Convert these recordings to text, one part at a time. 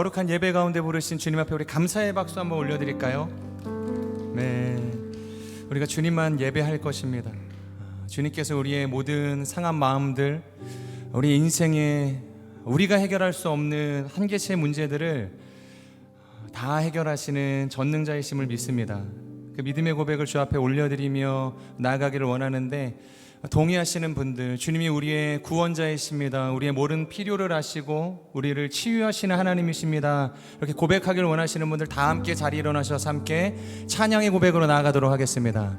거룩한 예배 가운데 부르신 주님 앞에 우리 감사의 박수 한번 올려드릴까요? 네. 우리가 주님만 예배할 것입니다. 아, 주님께서 우리의 모든 상한 마음들 우리 인생에 우리가 해결할 수 없는 한 개의 문제들을 다 해결하시는 전능자이심을 믿습니다. 그 믿음의 고백을 주 앞에 올려드리며 나아가기를 원하는데 동의하시는 분들 주님이 우리의 구원자이십니다. 우리의 모든 필요를 아시고 우리를 치유하시는 하나님이십니다. 이렇게 고백하기를 원하시는 분들 다 함께 자리 일어나셔서 함께 찬양의 고백으로 나아가도록 하겠습니다.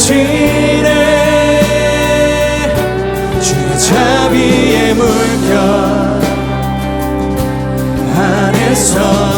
지네 주의 자비의 물결 안에서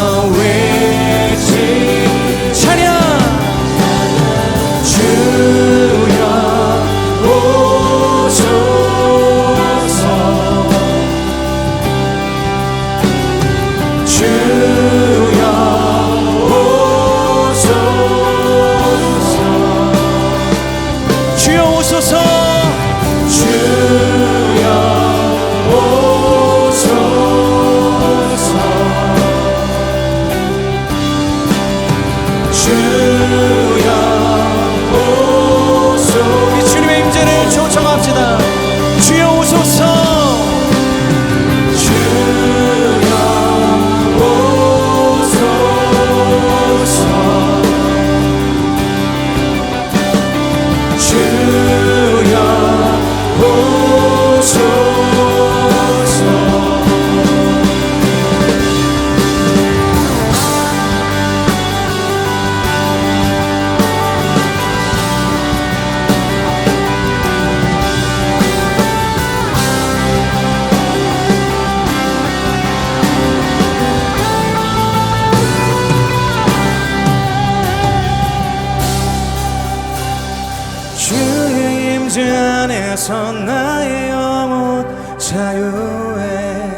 안에서 나의 영혼 자유해.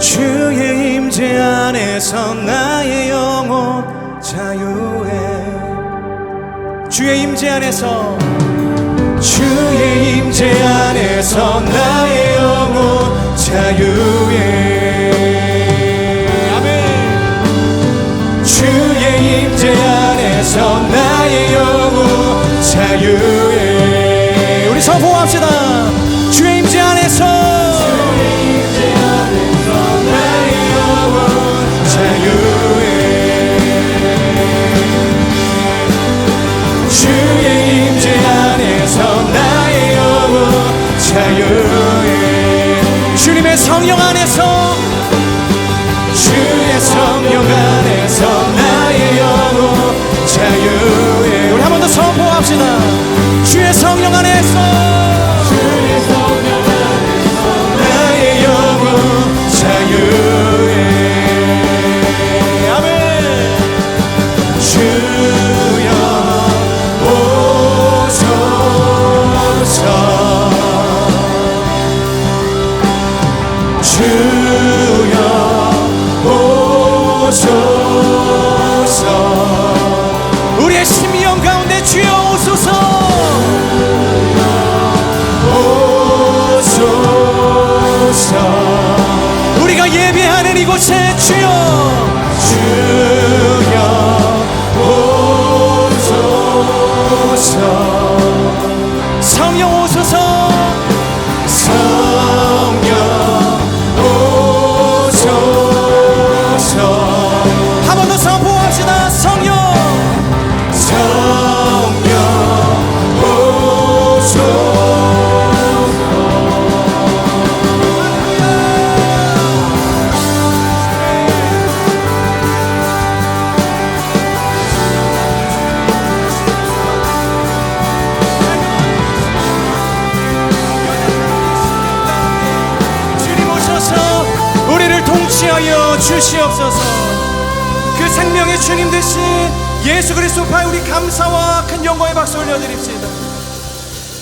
주의 임재 안에서 나의 영혼 자유해. 주의 임재 안에서 주의 임재 안에서 나의 영혼 자유해 영 예배하는 이곳에 주여. 주 예수 그리스도 파 우리 감사와 큰 영광의 박수 올려드립시다.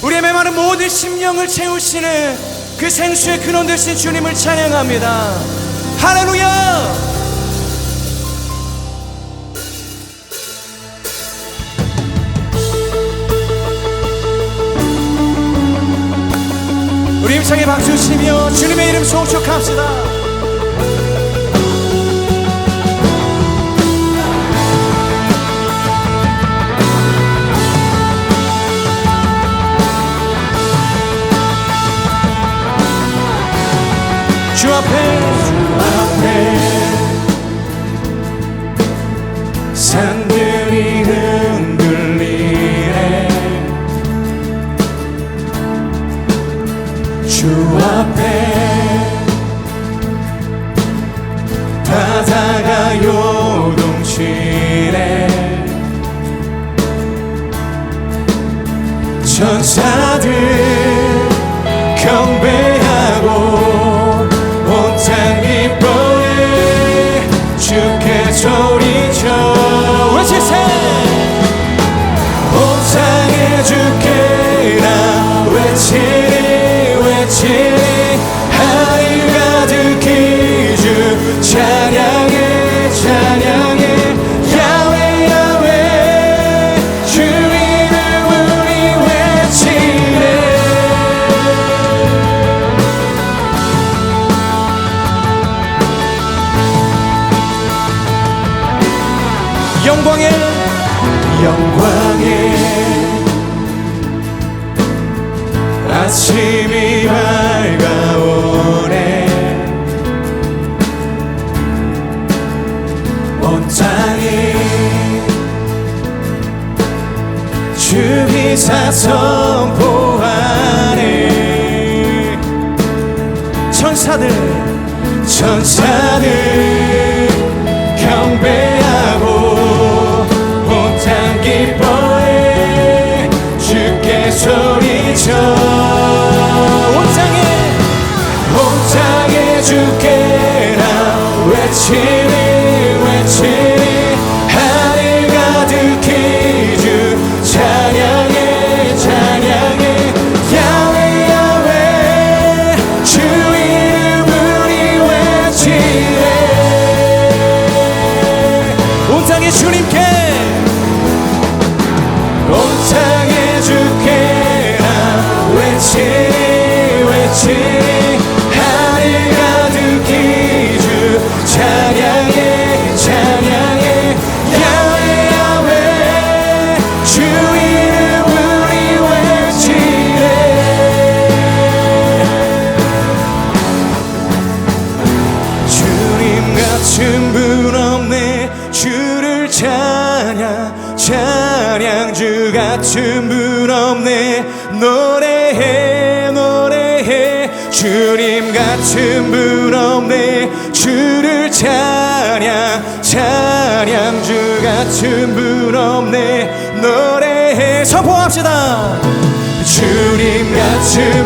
우리의 메마른 모든 심령을 채우시는 그 생수의 근원 되신 주님을 찬양합니다. 할렐루야! 우리 힘차게 박수 치며 주님의 이름 송축합시다 주 앞에 주 앞에. 산들이 흔들리네. 주 앞에. 바다가 요동치네. 천사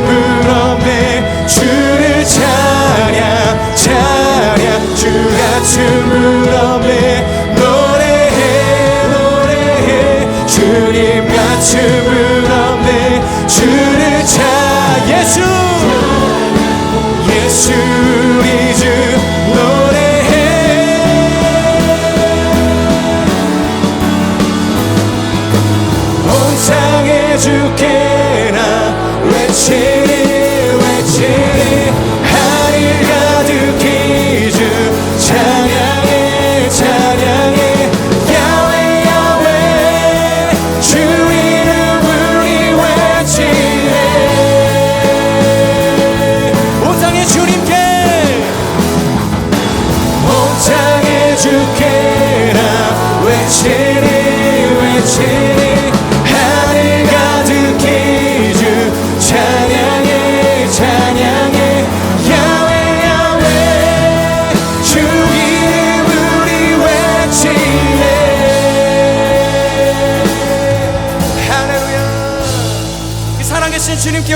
분 없네 주를 찬양 찬양. 주 같은 분 없네 노래해 노래해. 주님 같은 분 없네 주를 찬 예수. 예수 우리 주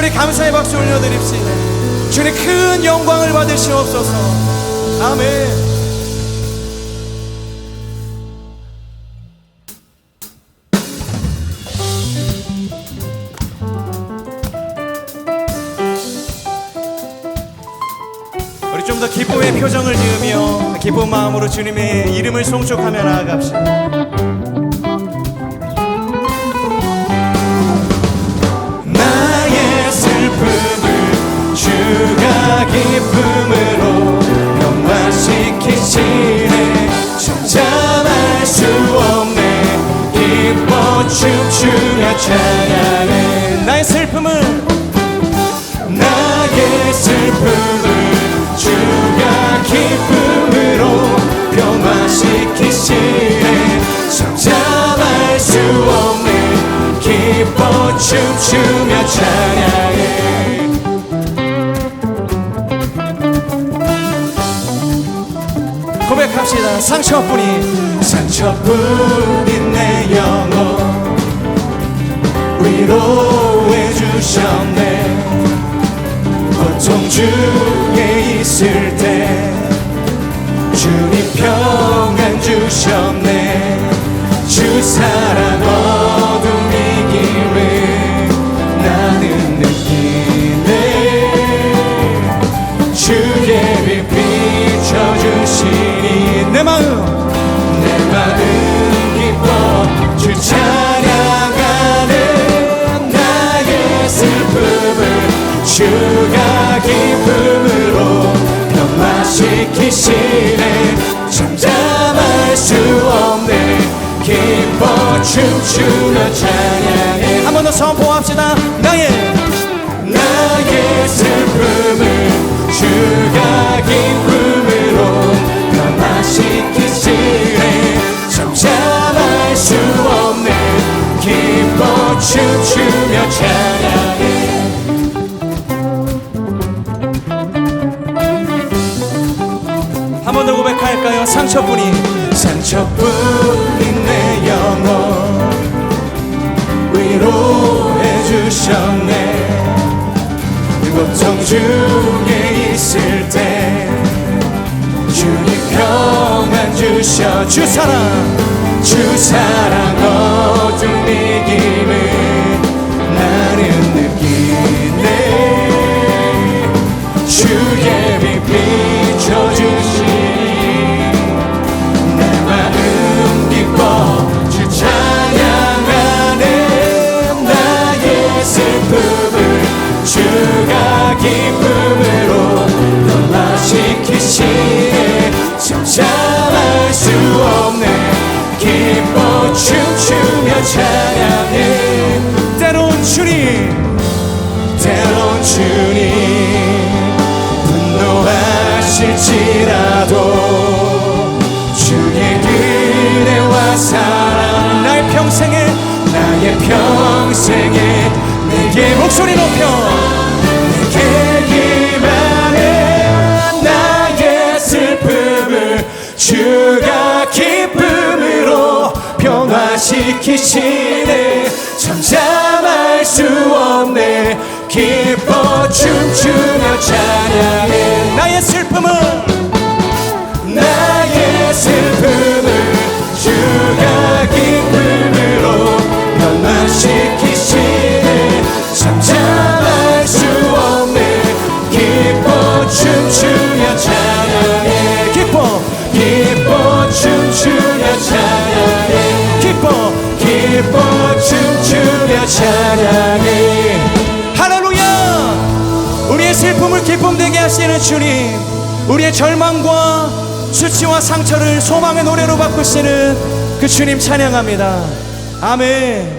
우리 감사의 박수 올려드립시다. 주님 큰 영광을 받으시옵소서. 아멘. 우리 좀 더 기쁨의 표정을 지으며 기쁜 마음으로 주님의 이름을 송축하며 나아갑시다 기쁨으로 변화시키시네 참잠할 수 없네. 기뻐 춤추며 찬양해. 나의 슬픔을 나의 슬픔을 주가 기쁨으로 변화시키시네 참잠할 수 없네. 기뻐 춤추며 찬양해 고백합시다. 상처뿐인 상처뿐인 내 영혼 위로해 주셨네. 고통 중에 있을 때 주님 평안 주셨 춤추며 찬양해 한 번 더 선포합시다. 나의 나의 슬픔을 주가 기쁨으로 변화시키시네. 잠잠할 수 없네. 기뻐 춤추며 찬양해. 한 번 더 고백할까요? 상처뿐이 상처뿐. 하셨네. 고통 중에 있을 때 주님 평안 주셔. 주 사랑 주 사랑 어둠 이기는 주님 분노하실지라도 주의 은혜와 사랑 나의 평생에 나의 평생에 내게 목소리 높여. 찬양해. 할렐루야! 우리의 슬픔을 기쁨 되게 하시는 주님 우리의 절망과 수치와 상처를 소망의 노래로 바꾸시는 그 주님 찬양합니다. 아멘.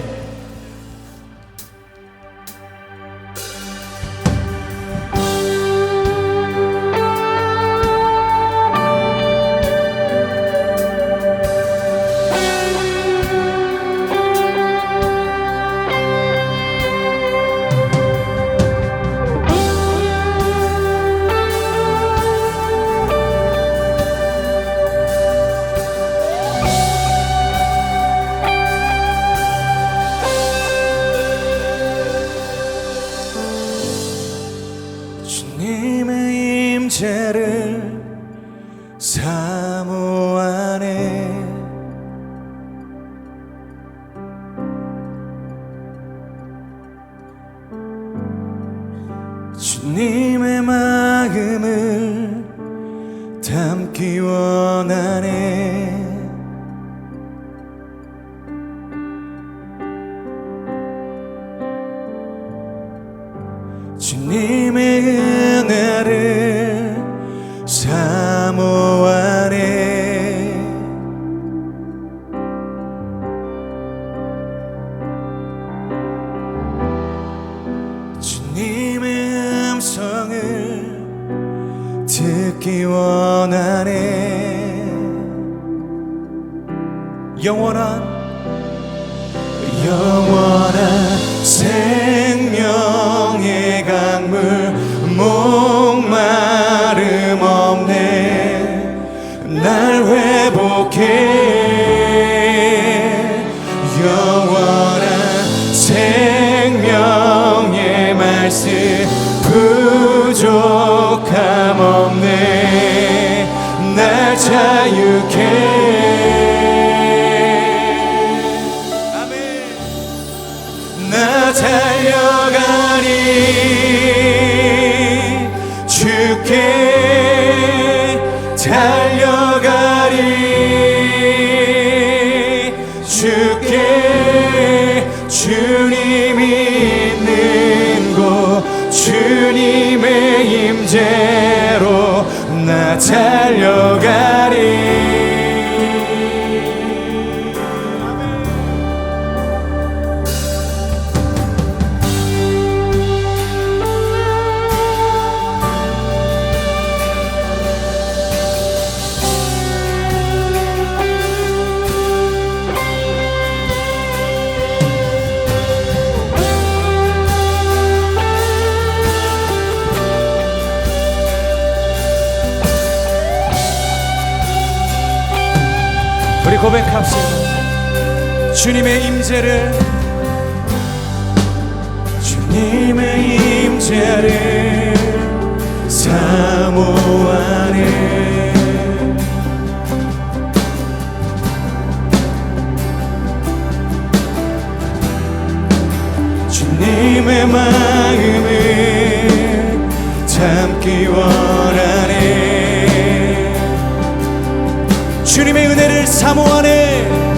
주님의 마음을 담기 원하네. 나를 회복해. 주님의 임재를. 주님의 임재를 사모하네. 주님의 마음을 담기 원하네. 주님의 은혜를 사모하네.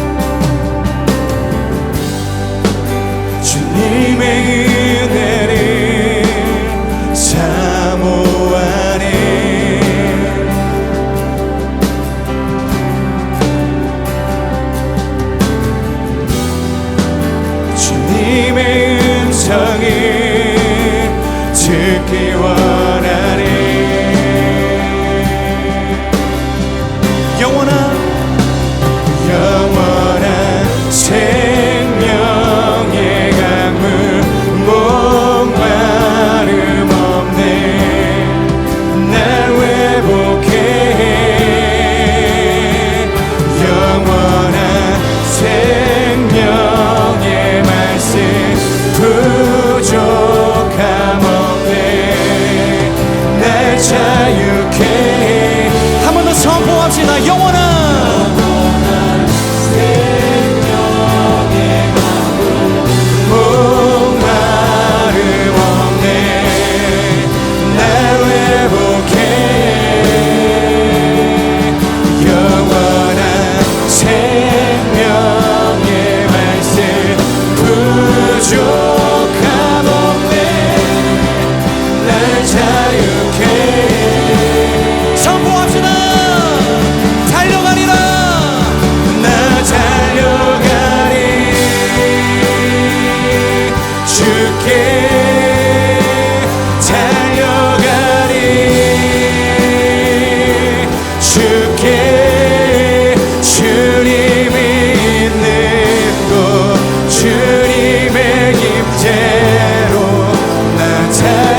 선포합시다. 영원한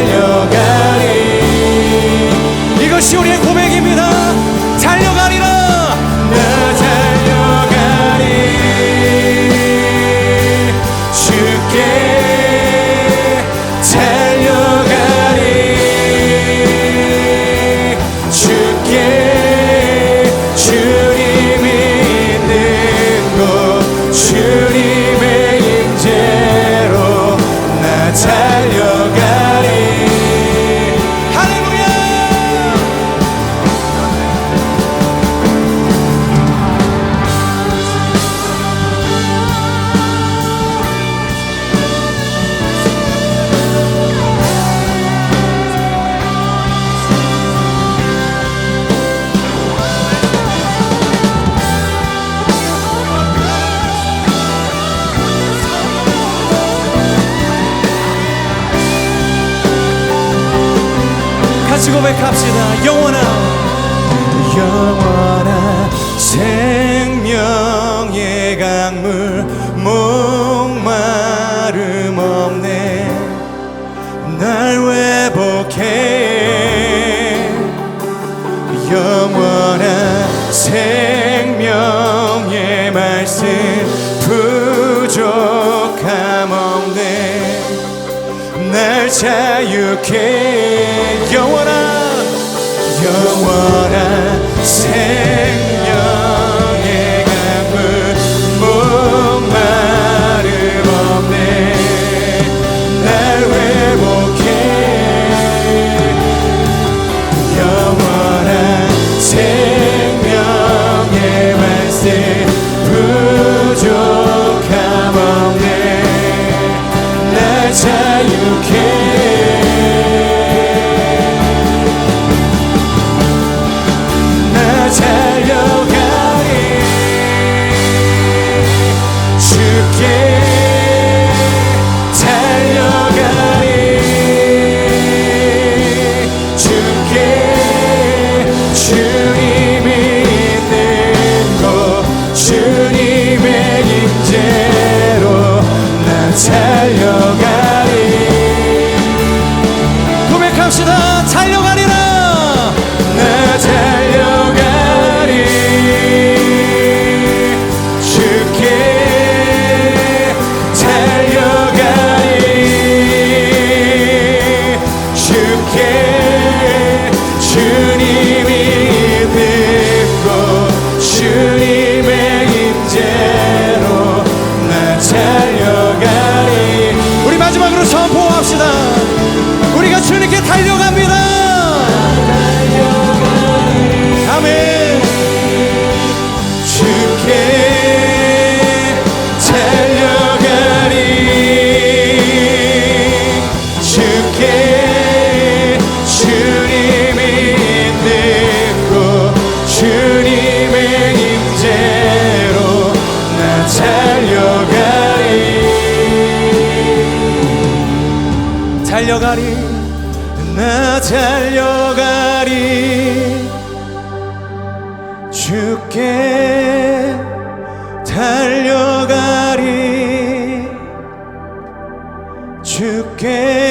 달려 같이 고백합시다. 영원한 영원한 생명의 강물 목마름 없네. 날 회복해. 영원한 생명의 말씀 부족함 없네. 날 자유케 não 주께 달려가리. 주께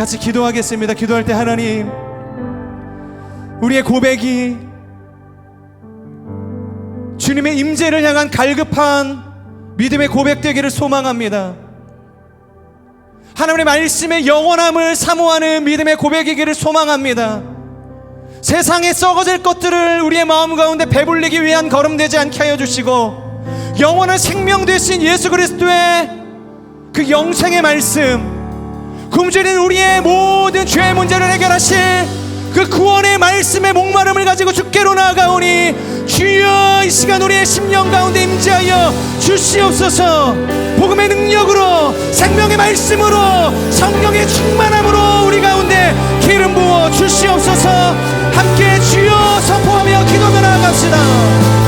같이 기도하겠습니다. 기도할 때 하나님, 우리의 고백이 주님의 임재를 향한 갈급한 믿음의 고백되기를 소망합니다. 하나님의 말씀의 영원함을 사모하는 믿음의 고백이기를 소망합니다. 세상에 썩어질 것들을 우리의 마음 가운데 배불리기 위한 걸음 되지 않게 하여 주시고 영원한 생명 되신 예수 그리스도의 그 영생의 말씀 굶주린 우리의 모든 죄의 문제를 해결하실 그 구원의 말씀의 목마름을 가지고 주께로 나아가오니 주여 이 시간 우리의 심령 가운데 임재하여 주시옵소서. 복음의 능력으로 생명의 말씀으로 성령의 충만함으로 우리 가운데 기름 부어 주시옵소서. 함께 주여 선포하며 기도하며 나아갑시다